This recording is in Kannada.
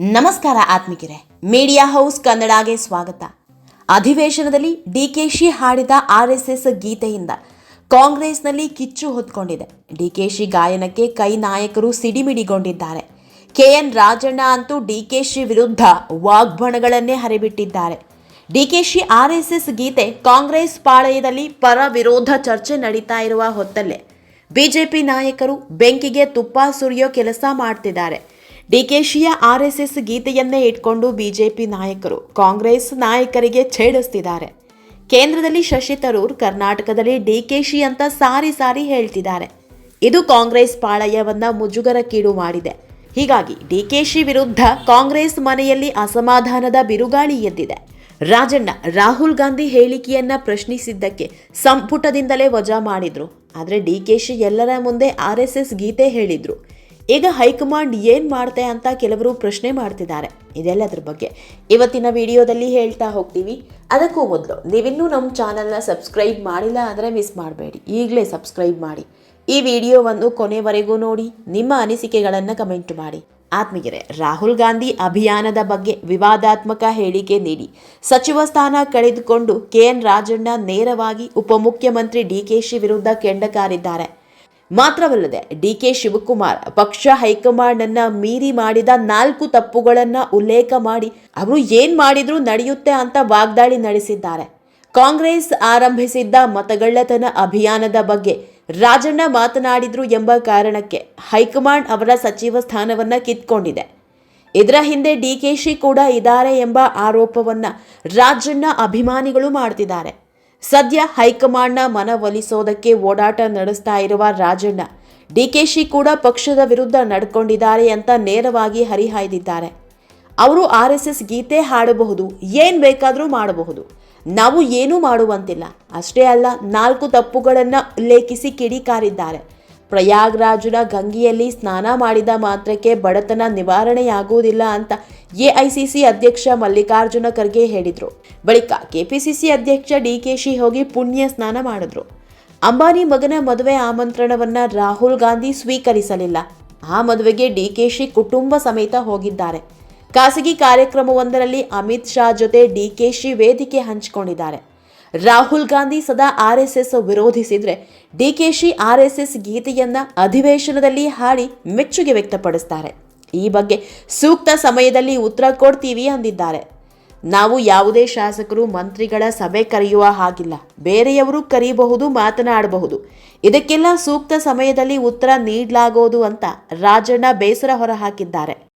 ನಮಸ್ಕಾರ ಆತ್ಮಿಕರೇ. ಮೀಡಿಯಾ ಹೌಸ್ ಕನ್ನಡಗೆ ಸ್ವಾಗತ. ಅಧಿವೇಶನದಲ್ಲಿ ಡಿಕೆಶಿ ಹಾಡಿದ ಆರ್ಎಸ್ಎಸ್ ಗೀತೆಯಿಂದ ಕಾಂಗ್ರೆಸ್ನಲ್ಲಿ ಕಿಚ್ಚು ಹೊತ್ಕೊಂಡಿದೆ. ಡಿಕೆಶಿ ಗಾಯನಕ್ಕೆ ಕೈ ನಾಯಕರು ಸಿಡಿಮಿಡಿಗೊಂಡಿದ್ದಾರೆ. ಕೆಎನ್ ರಾಜಣ್ಣ ಅಂತೂ ಡಿಕೆಶಿ ವಿರುದ್ಧ ವಾಗ್ಬಣಗಳನ್ನೇ ಹರಿಬಿಟ್ಟಿದ್ದಾರೆ. ಡಿಕೆಶಿ ಆರ್ಎಸ್ಎಸ್ ಗೀತೆ ಕಾಂಗ್ರೆಸ್ ಪಾಳಯದಲ್ಲಿ ಪರ ವಿರೋಧ ಚರ್ಚೆ ನಡೀತಾ ಇರುವ ಹೊತ್ತಲ್ಲೇ. ಬಿಜೆಪಿ ನಾಯಕರು ಬೆಂಕಿಗೆ ತುಪ್ಪ ಸುರಿಯೋ ಕೆಲಸ ಮಾಡ್ತಿದ್ದಾರೆ. ಡಿಕೆಶಿಯ ಆರ್ಎಸ್ಎಸ್ ಗೀತೆಯನ್ನೇ ಇಟ್ಕೊಂಡು ಬಿಜೆಪಿ ನಾಯಕರು ಕಾಂಗ್ರೆಸ್ ನಾಯಕರಿಗೆ ಛೇಡಿಸ್ತಿದ್ದಾರೆ. ಕೇಂದ್ರದಲ್ಲಿ ಶಶಿ ತರೂರ್ ಕರ್ನಾಟಕದಲ್ಲಿ ಡಿಕೆಶಿ ಅಂತ ಸಾರಿ ಸಾರಿ ಹೇಳ್ತಿದ್ದಾರೆ. ಇದು ಕಾಂಗ್ರೆಸ್ ಪಾಳಯವನ್ನ ಮುಜುಗರಕ್ಕೀಡು ಮಾಡಿದೆ. ಹೀಗಾಗಿ ಡಿಕೆಶಿ ವಿರುದ್ಧ ಕಾಂಗ್ರೆಸ್ ಮನೆಯಲ್ಲಿ ಅಸಮಾಧಾನದ ಬಿರುಗಾಳಿ ಎದ್ದಿದೆ. ರಾಜಣ್ಣ ರಾಹುಲ್ ಗಾಂಧಿ ಹೇಳಿಕೆಯನ್ನ ಪ್ರಶ್ನಿಸಿದ್ದಕ್ಕೆ ಸಂಪುಟದಿಂದಲೇ ವಜಾ ಮಾಡಿದ್ರು. ಆದರೆ ಡಿಕೆಶಿ ಎಲ್ಲರ ಮುಂದೆ ಆರ್ ಗೀತೆ ಹೇಳಿದ್ರು. ಈಗ ಹೈಕಮಾಂಡ್ ಏನು ಮಾಡುತ್ತೆ ಅಂತ ಕೆಲವರು ಪ್ರಶ್ನೆ ಮಾಡ್ತಿದ್ದಾರೆ. ಇದೆಲ್ಲದ್ರ ಬಗ್ಗೆ ಇವತ್ತಿನ ವಿಡಿಯೋದಲ್ಲಿ ಹೇಳ್ತಾ ಹೋಗ್ತೀವಿ. ಅದಕ್ಕೂ ಮೊದಲು ನೀವಿನ್ನೂ ನಮ್ಮ ಚಾನಲ್ನ ಸಬ್ಸ್ಕ್ರೈಬ್ ಮಾಡಿಲ್ಲ ಅಂದರೆ ಮಿಸ್ ಮಾಡಬೇಡಿ. ಈಗಲೇ ಸಬ್ಸ್ಕ್ರೈಬ್ ಮಾಡಿ. ಈ ವಿಡಿಯೋವನ್ನು ಕೊನೆವರೆಗೂ ನೋಡಿ, ನಿಮ್ಮ ಅನಿಸಿಕೆಗಳನ್ನು ಕಮೆಂಟ್ ಮಾಡಿ. ಆತ್ಮೀಯರೇ, ರಾಹುಲ್ ಗಾಂಧಿ ಅಭಿಯಾನದ ಬಗ್ಗೆ ವಿವಾದಾತ್ಮಕ ಹೇಳಿಕೆ ನೀಡಿ. ಸಚಿವ ಸ್ಥಾನ ಕಳೆದುಕೊಂಡು ಕೆಎನ್ ರಾಜಣ್ಣ ನೇರವಾಗಿ ಉಪಮುಖ್ಯಮಂತ್ರಿ ಡಿ ಕೆ ಶಿ ವಿರುದ್ಧ ಕೆಂಡಕಾರಿದ್ದಾರೆ. ಮಾತ್ರವಲ್ಲದೆ ಡಿ ಕೆ ಶಿವಕುಮಾರ್ ಪಕ್ಷ ಹೈಕಮಾಂಡ್ ಅನ್ನ ಮೀರಿ ಮಾಡಿದ ನಾಲ್ಕು ತಪ್ಪುಗಳನ್ನ ಉಲ್ಲೇಖ ಮಾಡಿ ಅವರು ಏನ್ ಮಾಡಿದ್ರು ನಡೆಯುತ್ತೆ ಅಂತ ವಾಗ್ದಾಳಿ ನಡೆಸಿದ್ದಾರೆ. ಕಾಂಗ್ರೆಸ್ ಆರಂಭಿಸಿದ್ದ ಮತಗಳ್ಳತನ ಅಭಿಯಾನದ ಬಗ್ಗೆ ರಾಜಣ್ಣ ಮಾತನಾಡಿದ್ರು ಎಂಬ ಕಾರಣಕ್ಕೆ ಹೈಕಮಾಂಡ್ ಅವರ ಸಚಿವ ಸ್ಥಾನವನ್ನ ಕಿತ್ಕೊಂಡಿದೆ. ಇದರ ಹಿಂದೆ ಡಿ ಕೆ ಶಿ ಕೂಡ ಇದ್ದಾರೆ ಎಂಬ ಆರೋಪವನ್ನ ರಾಜಣ್ಣ ಅಭಿಮಾನಿಗಳು ಮಾಡ್ತಿದ್ದಾರೆ. ಸದ್ಯ ಹೈಕಮಾಂಡ್ನ ಮನವೊಲಿಸೋದಕ್ಕೆ ಓಡಾಟ ನಡೆಸ್ತಾ ಇರುವ ರಾಜಣ್ಣ, ಡಿಕೆಶಿ ಕೂಡ ಪಕ್ಷದ ವಿರುದ್ಧ ನಡ್ಕೊಂಡಿದ್ದಾರೆ ಅಂತ ನೇರವಾಗಿ ಹರಿಹಾಯ್ದಿದ್ದಾರೆ. ಅವರು ಆರ್ ಎಸ್ ಎಸ್ ಗೀತೆ ಹಾಡಬಹುದು, ಏನ್ ಬೇಕಾದರೂ ಮಾಡಬಹುದು. ನಾವು ಏನೂ ಮಾಡುವಂತಿಲ್ಲ. ಅಷ್ಟೇ ಅಲ್ಲ, ನಾಲ್ಕು ತಪ್ಪುಗಳನ್ನು ಉಲ್ಲೇಖಿಸಿ ಕಿಡಿಕಾರಿದ್ದಾರೆ. ಪ್ರಯಾಗ್ರಾಜ್ನ ಗಂಗೆಯಲ್ಲಿ ಸ್ನಾನ ಮಾಡಿದ ಮಾತ್ರಕ್ಕೆ ಬಡತನ ನಿವಾರಣೆಯಾಗುವುದಿಲ್ಲ ಅಂತ ಎಐಸಿಸಿ ಅಧ್ಯಕ್ಷ ಮಲ್ಲಿಕಾರ್ಜುನ ಖರ್ಗೆ ಹೇಳಿದರು. ಬಳಿಕ ಕೆಪಿಸಿಸಿ ಅಧ್ಯಕ್ಷ ಡಿ ಕೆ ಶಿ ಹೋಗಿ ಪುಣ್ಯ ಸ್ನಾನ ಮಾಡಿದ್ರು. ಅಂಬಾನಿ ಮಗನ ಮದುವೆ ಆಮಂತ್ರಣವನ್ನು ರಾಹುಲ್ ಗಾಂಧಿ ಸ್ವೀಕರಿಸಲಿಲ್ಲ. ಆ ಮದುವೆಗೆ ಡಿ ಕೆ ಶಿ ಕುಟುಂಬ ಸಮೇತ ಹೋಗಿದ್ದಾರೆ. ಖಾಸಗಿ ಕಾರ್ಯಕ್ರಮವೊಂದರಲ್ಲಿ ಅಮಿತ್ ಶಾ ಜೊತೆ ಡಿ ಕೆ ಶಿ ವೇದಿಕೆ ಹಂಚಿಕೊಂಡಿದ್ದಾರೆ. ರಾಹುಲ್ ಗಾಂಧಿ ಸದಾ ಆರ್ಎಸ್ಎಸ್ ವಿರೋಧಿಸಿದ್ರೆ ಡಿಕೆಶಿ ಆರ್ಎಸ್ಎಸ್ ಗೀತೆಯನ್ನ ಅಧಿವೇಶನದಲ್ಲಿ ಹಾಡಿ ಮೆಚ್ಚುಗೆ ವ್ಯಕ್ತಪಡಿಸ್ತಾರೆ. ಈ ಬಗ್ಗೆ ಸೂಕ್ತ ಸಮಯದಲ್ಲಿ ಉತ್ತರ ಕೊಡ್ತೀವಿ ಅಂದಿದ್ದಾರೆ. ನಾವು ಯಾವುದೇ ಶಾಸಕರು, ಮಂತ್ರಿಗಳ ಸಭೆ ಕರೆಯುವ ಹಾಗಿಲ್ಲ. ಬೇರೆಯವರು ಕರೀಬಹುದು, ಮಾತನಾಡಬಹುದು. ಇದಕ್ಕೆಲ್ಲ ಸೂಕ್ತ ಸಮಯದಲ್ಲಿ ಉತ್ತರ ನೀಡಲಾಗೋದು ಅಂತ ರಾಜಣ್ಣ ಬೇಸರ ಹೊರಹಾಕಿದ್ದಾರೆ.